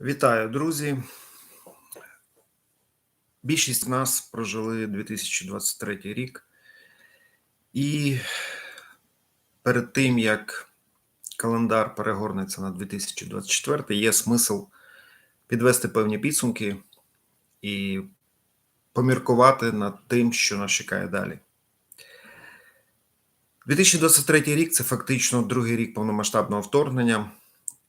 Вітаю, друзі. Більшість нас прожили 2023 рік, і перед тим як календар перегорнеться на 2024, є смисл підвести певні підсумки і поміркувати над тим, що нас чекає далі. 2023 рік це фактично другий рік повномасштабного вторгнення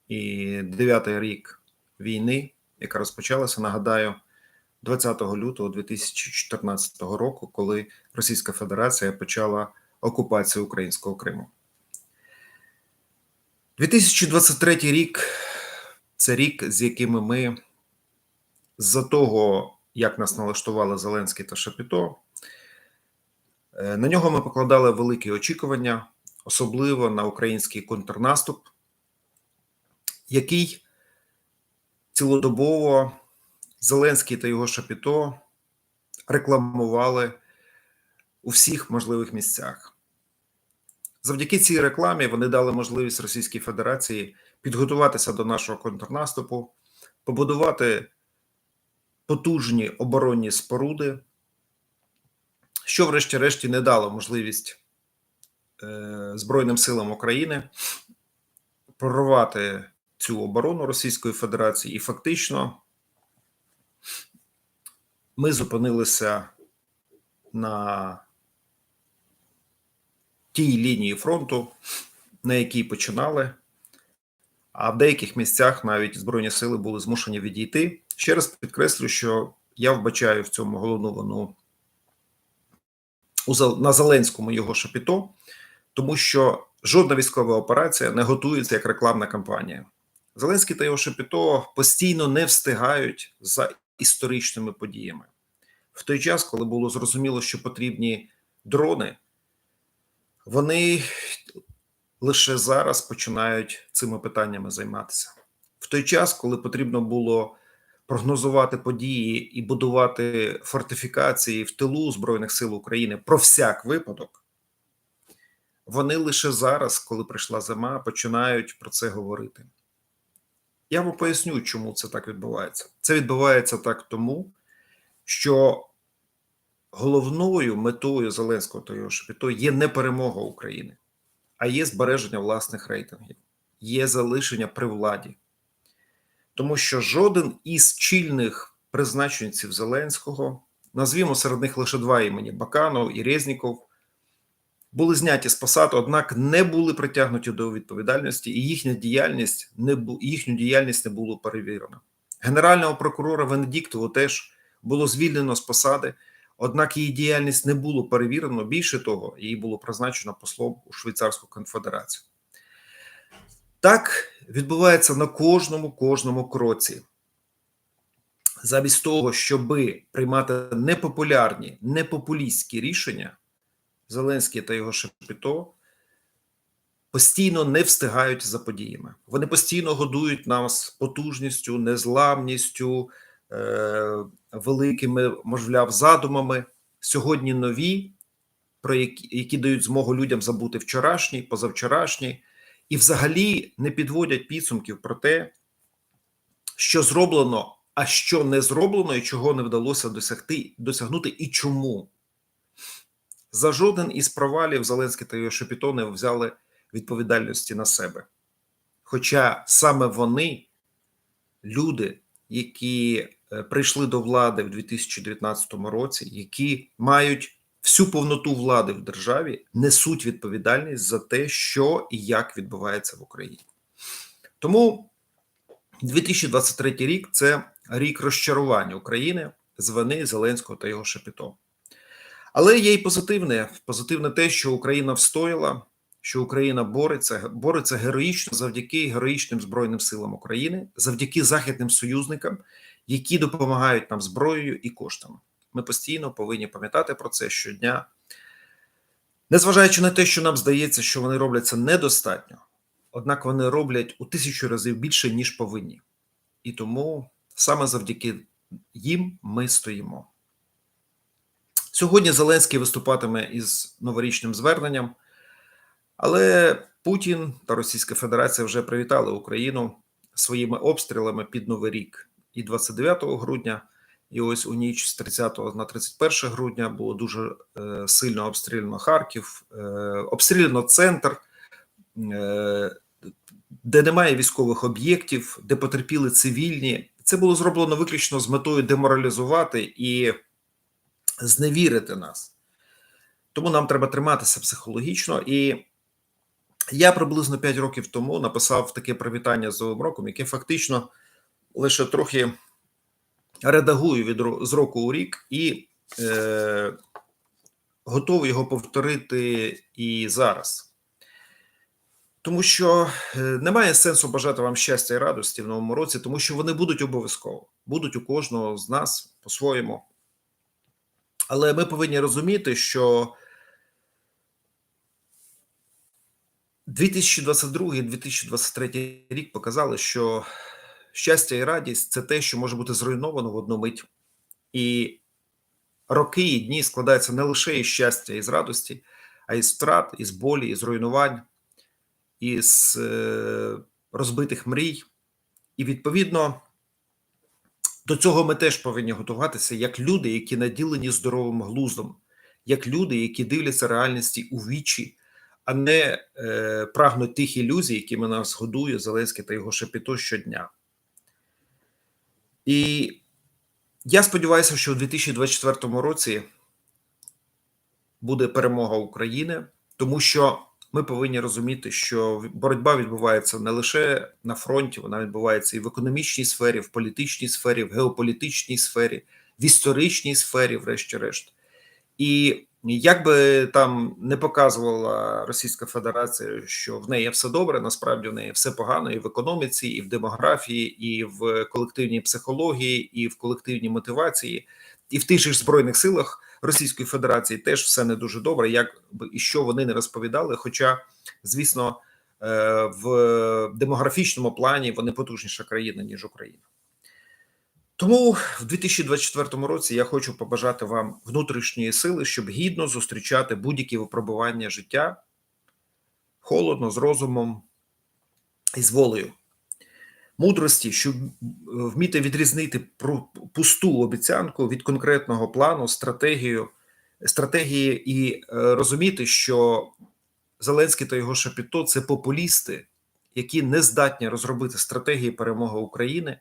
і дев'ятий рік війни, яка розпочалася, нагадаю, 20 лютого 2014 року, коли Російська Федерація почала окупацію українського Криму. 2023 рік це рік, з якими ми з-за того, як нас налаштували Зеленський та Шапіто, е, на нього ми покладали великі очікування, особливо на український контрнаступ, який цілодобово Зеленський та його Шапіто рекламували у всіх можливих місцях. Завдяки цій рекламі вони дали можливість Російській Федерації підготуватися до нашого контрнаступу, побудувати потужні оборонні споруди, що, врешті-решті, не дало можливість е, Збройним силам України прорвати цю оборону Російської Федерації, і фактично ми зупинилися на тій лінії фронту, на якій починали, а в деяких місцях навіть Збройні сили були змушені відійти. Ще раз підкреслю, що я вбачаю в цьому головну вину на Зеленському його шапіто, тому що жодна військова операція не готується як рекламна кампанія. Зеленський та його Шепіто постійно не встигають за історичними подіями. В той час, коли було зрозуміло, що потрібні дрони, вони лише зараз починають цими питаннями займатися. В той час, коли потрібно було прогнозувати події і будувати фортифікації в тилу Збройних сил України про всяк випадок, вони лише зараз, коли прийшла зима, починають про це говорити. Я вам поясню, чому це так відбувається. Це відбувається так тому, що головною метою Зеленського та його Шепіто є не перемога України, а є збереження власних рейтингів, є залишення при владі. Тому що жоден із чільних призначенців Зеленського, назвімо серед них лише два імені Баканов і Резніков, були зняті з посад, однак не були притягнуті до відповідальності, і їхня діяльність не їхню діяльність не було перевірено. Генерального прокурора Венедіктову теж було звільнено з посади, однак її діяльність не було перевірено. Більше того, її було призначено послом у Швейцарську конфедерацію. Так відбувається на кожному кожному кроці. Замість того, щоби приймати непопулярні, непопулістські рішення. Зеленський та його Шепіто постійно не встигають за подіями. Вони постійно годують нас потужністю, незламністю, е- великими, можливо, задумами. Сьогодні нові, про які, які дають змогу людям забути вчорашній, позавчорашній, і взагалі не підводять підсумків про те, що зроблено, а що не зроблено, і чого не вдалося досягти, досягнути, і чому. За жоден із провалів Зеленський та його Шепіто не взяли відповідальності на себе. Хоча саме вони, люди, які прийшли до влади в 2019 році, які мають всю повноту влади в державі, несуть відповідальність за те, що і як відбувається в Україні. Тому 2023 рік це рік розчарування України з вини Зеленського та його Шепіто. Але є й позитивне. Позитивне те, що Україна встояла, що Україна бореться, бореться героїчно завдяки героїчним Збройним силам України, завдяки західним союзникам, які допомагають нам зброєю і коштами. Ми постійно повинні пам'ятати про це щодня, незважаючи на те, що нам здається, що вони роблять це недостатньо, однак вони роблять у тисячу разів більше, ніж повинні. І тому саме завдяки їм ми стоїмо. Сьогодні Зеленський виступатиме із новорічним зверненням, але Путін та Російська Федерація вже привітали Україну своїми обстрілами під Новий рік і 29 грудня. І ось у ніч з 30 на 31 грудня було дуже е, сильно обстріляно Харків, е, обстріляно центр, е, де немає військових об'єктів, де потерпіли цивільні. Це було зроблено виключно з метою деморалізувати і зневірити нас. Тому нам треба триматися психологічно. І я приблизно 5 років тому написав таке привітання з Новим роком, яке фактично лише трохи редагую від з року у рік і е, готовий його повторити і зараз. Тому що е, немає сенсу бажати вам щастя і радості в новому році, тому що вони будуть обов'язково, будуть у кожного з нас по-своєму. Але ми повинні розуміти, що 2022-2023 рік показали, що щастя і радість це те, що може бути зруйновано в одну мить. І роки і дні складаються не лише із щастя і з радості, а із втрат, із болі, із руйнувань, із е, розбитих мрій. І відповідно до цього ми теж повинні готуватися як люди, які наділені здоровим глуздом, як люди, які дивляться реальності у вічі, а не е, прагнуть тих ілюзій, якими нас годує Зеленський та його шепіто щодня. І я сподіваюся, що у 2024 році буде перемога України, тому що ми повинні розуміти, що боротьба відбувається не лише на фронті, вона відбувається і в економічній сфері, в політичній сфері, в геополітичній сфері, в історичній сфері, врешті-решт. І як би там не показувала Російська Федерація, що в неї все добре, насправді в неї все погано і в економіці, і в демографії, і в колективній психології, і в колективній мотивації, і в тих же збройних силах Російської Федерації теж все не дуже добре, як і що вони не розповідали. Хоча, звісно, е, в демографічному плані вони потужніша країна ніж Україна. Тому в 2024 році я хочу побажати вам внутрішньої сили, щоб гідно зустрічати будь-які випробування життя холодно, з розумом і з волею. Мудрості, щоб вміти відрізнити пусту обіцянку від конкретного плану, стратегію, стратегії і е, розуміти, що Зеленський та його шапіто це популісти, які не здатні розробити стратегії перемоги України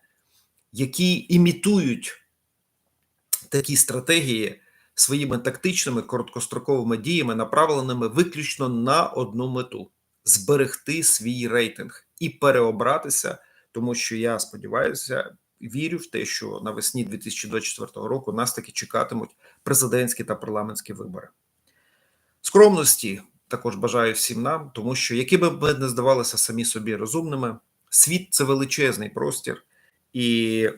які імітують такі стратегії своїми тактичними короткостроковими діями, направленими виключно на одну мету зберегти свій рейтинг і переобратися, тому що я сподіваюся, вірю в те, що навесні 2024 року нас таки чекатимуть президентські та парламентські вибори. Скромності також бажаю всім нам, тому що які би ми не здавалися самі собі розумними, світ це величезний простір і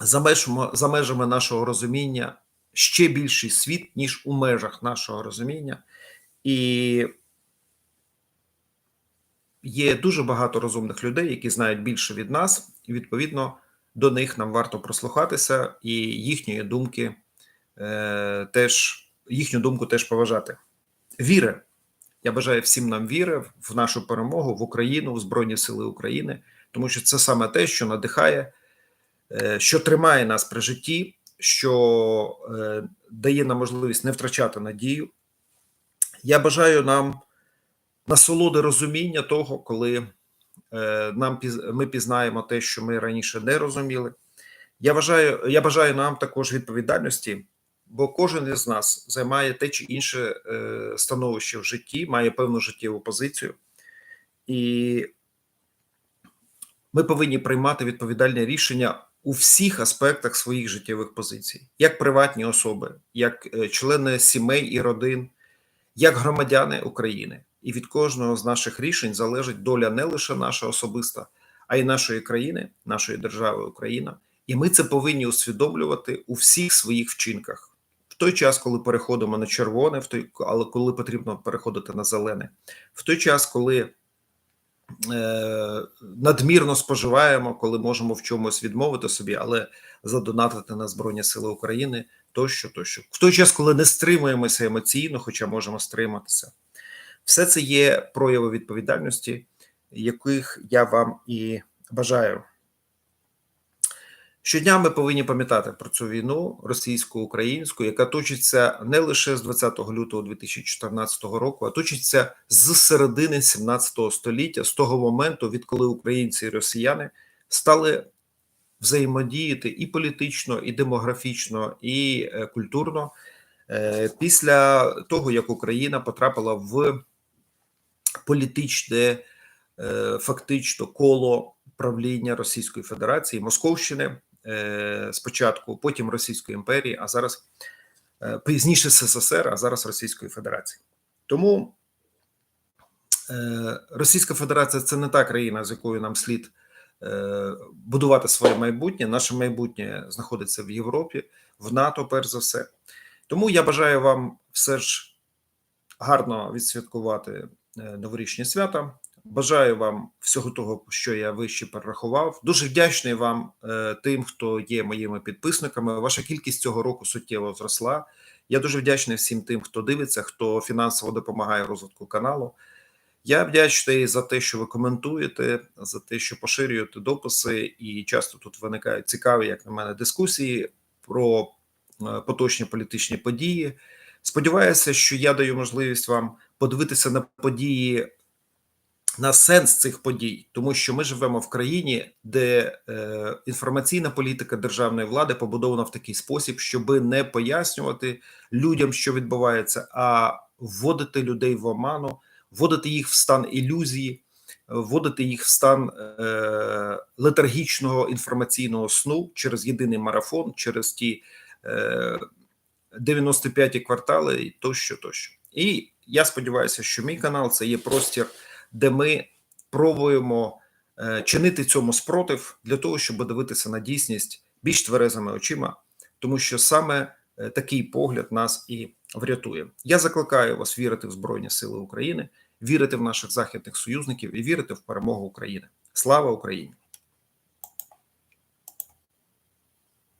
за межами, за межами нашого розуміння ще більший світ, ніж у межах нашого розуміння, і є дуже багато розумних людей, які знають більше від нас, і відповідно до них нам варто прослухатися, і їхньої думки е, теж їхню думку теж поважати. Віри. Я бажаю всім нам віри в нашу перемогу в Україну, в Збройні Сили України тому що це саме те, що надихає, е, що тримає нас при житті, що е, дає нам можливість не втрачати надію. Я бажаю нам насолоди розуміння того, коли е, нам ми пізнаємо те, що ми раніше не розуміли. Я бажаю, я бажаю нам також відповідальності, бо кожен із нас займає те чи інше становище в житті, має певну життєву позицію. І ми повинні приймати відповідальне рішення у всіх аспектах своїх життєвих позицій, як приватні особи, як е, члени сімей і родин, як громадяни України. І від кожного з наших рішень залежить доля не лише наша особиста, а й нашої країни, нашої держави Україна. І ми це повинні усвідомлювати у всіх своїх вчинках. В той час, коли переходимо на червоне, в той, але коли потрібно переходити на зелене, в той час, коли Е, надмірно споживаємо, коли можемо в чомусь відмовити собі, але задонатити на Збройні Сили України тощо, тощо. В той час, коли не стримуємося емоційно, хоча можемо стриматися, все це є прояви відповідальності, яких я вам і бажаю. Щодня ми повинні пам'ятати про цю війну російсько-українську, яка точиться не лише з 20 лютого 2014 року, а точиться з середини 17 століття, з того моменту, відколи українці і росіяни стали взаємодіяти і політично, і демографічно, і е, культурно е, після того, як Україна потрапила в політичне е, фактично коло правління Російської Федерації, Московщини е, спочатку, потім Російської імперії, а зараз е, пізніше СССР, а зараз Російської Федерації. Тому Російська Федерація це не та країна, з якою нам слід будувати своє майбутнє. Наше майбутнє знаходиться в Європі, в НАТО, перш за все. Тому я бажаю вам все ж гарно відсвяткувати новорічні свята. Бажаю вам всього того, що я вище перерахував. Дуже вдячний вам е, тим, хто є моїми підписниками. Ваша кількість цього року суттєво зросла. Я дуже вдячний всім тим, хто дивиться, хто фінансово допомагає розвитку каналу. Я вдячний за те, що ви коментуєте, за те, що поширюєте дописи, і часто тут виникають цікаві, як на мене, дискусії про е, поточні політичні події. Сподіваюся, що я даю можливість вам подивитися на події на сенс цих подій, тому що ми живемо в країні, де е, інформаційна політика державної влади побудована в такий спосіб, щоби не пояснювати людям, що відбувається, а вводити людей в оману, вводити їх в стан ілюзії, вводити їх в стан е, летаргічного інформаційного сну через єдиний марафон, через ті е, 95 квартали, і тощо, тощо. І я сподіваюся, що мій канал це є простір де ми пробуємо е, чинити цьому спротив для того, щоб дивитися на дійсність більш тверезими очима, тому що саме е, такий погляд нас і врятує. Я закликаю вас вірити в Збройні Сили України, вірити в наших західних союзників і вірити в перемогу України. Слава Україні!